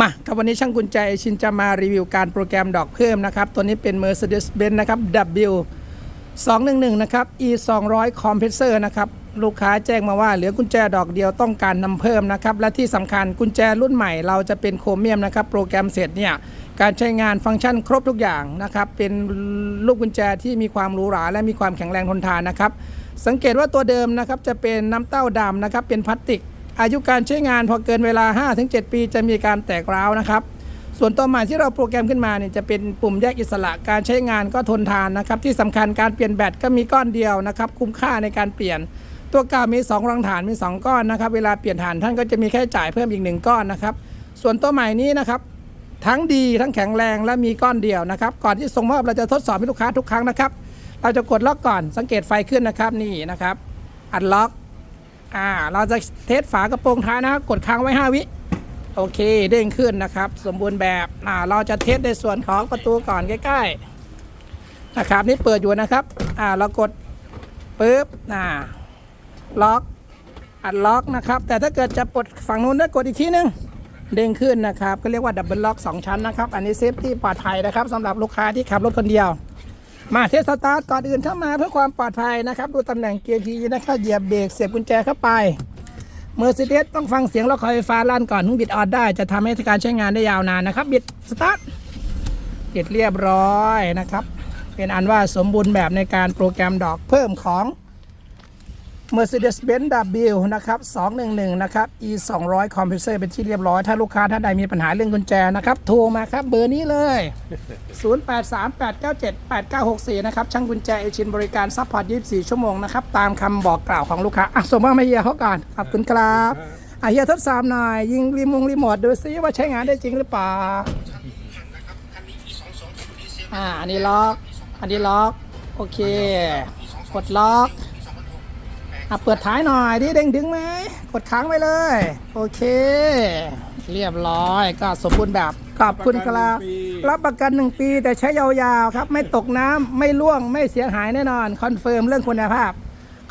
มาครับวันนี้ช่างกุญแจชินจะมารีวิวการโปรแกรมดอกเพิ่มนะครับ ตัวนี้เป็น Mercedes-Benz นะครับ W 211 นะครับ E 200 Compressor นะครับ ลูกค้าแจ้งมาว่าเหลือกุญแจดอกเดียวต้องการนำเพิ่มนะครับ และที่สำคัญกุญแจรุ่นใหม่เราจะเป็นโครเมียมนะครับ โปรแกรมเสร็จเนี่ย การใช้งานฟังก์ชันครบทุกอย่างนะครับ เป็นลูกกุญแจที่มีความหรูหราและมีความแข็งแรงทนทานนะครับ สังเกตว่าตัวเดิมนะครับจะเป็นน้ำเต้าดำนะครับเป็นพลาสติก อายุการใช้งานพอเกินเวลา 5-7 ปี จะมีการแตกร้าวนะครับ ส่วนตัวใหม่ที่เราโปรแกรมขึ้นมาเนี่ยจะเป็นปุ่มแยกอิสระการใช้งานก็ทนทานนะครับ ที่สำคัญการเปลี่ยนแบตก็มีก้อนเดียวนะครับ คุ้มค่าในการเปลี่ยน ตัวเก่ามี 2 รังฐานมี 2 ก้อนนะครับ เวลาเปลี่ยนฐานท่านก็จะมีแค่จ่ายเพิ่มอีก 1 ก้อนนะครับ ส่วนตัวใหม่นี้นะครับทั้งดีทั้งแข็งแรงและมีก้อนเดียวนะครับ ก่อนที่ส่งมอบเราจะทดสอบให้ลูกค้าทุกครั้งนะครับ เราจะกดล็อกก่อนสังเกตไฟขึ้นนะครับนี่นะครับ อัดล็อก อ่าเราจะเทสฝากระโปรงท้ายนะครับ กดค้างไว้ 5 วิ โอเคเด้งขึ้นนะครับ สมบูรณ์แบบอ่าเราจะเทสในส่วนของประตูก่อนใกล้ๆนะครับนี่เปิดอยู่นะครับอ่าเรากดปุ๊บอ่าล็อกอัดล็อกนะครับ แต่ถ้าเกิดจะปลดฝั่งนู้นได้กดอีกทีนึงเด้งขึ้นนะครับ ก็เรียกว่าดับเบิลล็อก 2 ชั้นนะครับ อันนี้เซฟตี้ปลอดภัยนะครับสำหรับลูกค้าที่ขับรถคนเดียว มาเทสตาร์ทก่อนอื่นเข้ามาเพื่อความปลอดภัยนะครับ ดูตำแหน่งเกียร์พีนะครับเหยียบเบรกเสียบกุญแจเข้าไปเมอร์เซเดสต้องฟังเสียงล็อกคอยไฟฟ้าลั่นก่อนถึงบิดออดได้จะทำให้การใช้งานได้ยาวนานนะครับบิดสตาร์ทบิดเรียบร้อยนะครับ เป็นอันว่าสมบูรณ์แบบในการโปรแกรมดอกเพิ่มของ Mercedes-Benz W นะครับ 211 นะครับ E 200 Compressor เป็นที่เรียบร้อย ถ้าลูกค้าท่านใดมีปัญหาเรื่องกุญแจนะครับ โทรมาครับ เบอร์นี้เลย 0838978964 นะครับ ช่างกุญแจเอชินบริการซัพพอร์ต 24 ชั่วโมงนะครับ ตามคำบอกกล่าวของลูกค้า อะส่งมาให้เฮียเขาก่อนขอบคุณครับอะเฮียทดสอบหน่อย ยิงรีมงรีโมทดูซิว่าใช้งานได้จริงหรือเปล่าอ่าอันนี้ล็อก อันนี้ล็อก โอเค กดล็อก อะเปิดท้ายหน่อยดิเด้งดึงไหมกดค้างไว้เลย โอเค เรียบร้อยก็สมบูรณ์แบบขอบคุณครับรับประกันหนึ่งปี แต่ใช้ยาวๆครับ ไม่ตกน้ำไม่ร่วงไม่เสียหายแน่นอนคอนเฟิร์มเรื่องคุณภาพ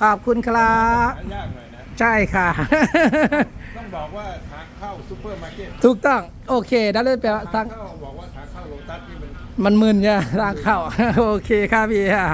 ขอบคุณครับหายากหน่อยนะ ใช่ค่ะ ต้องบอกว่าทางเข้าซูเปอร์มาร์เก็ตถูกต้อง โอเคได้เลยแปลว่าทาทางงเข้าบอกว่าทางเข้าโลตัสนี่มันมันมึนใช่ไหมทางเข้า โอเคครับพี่อะ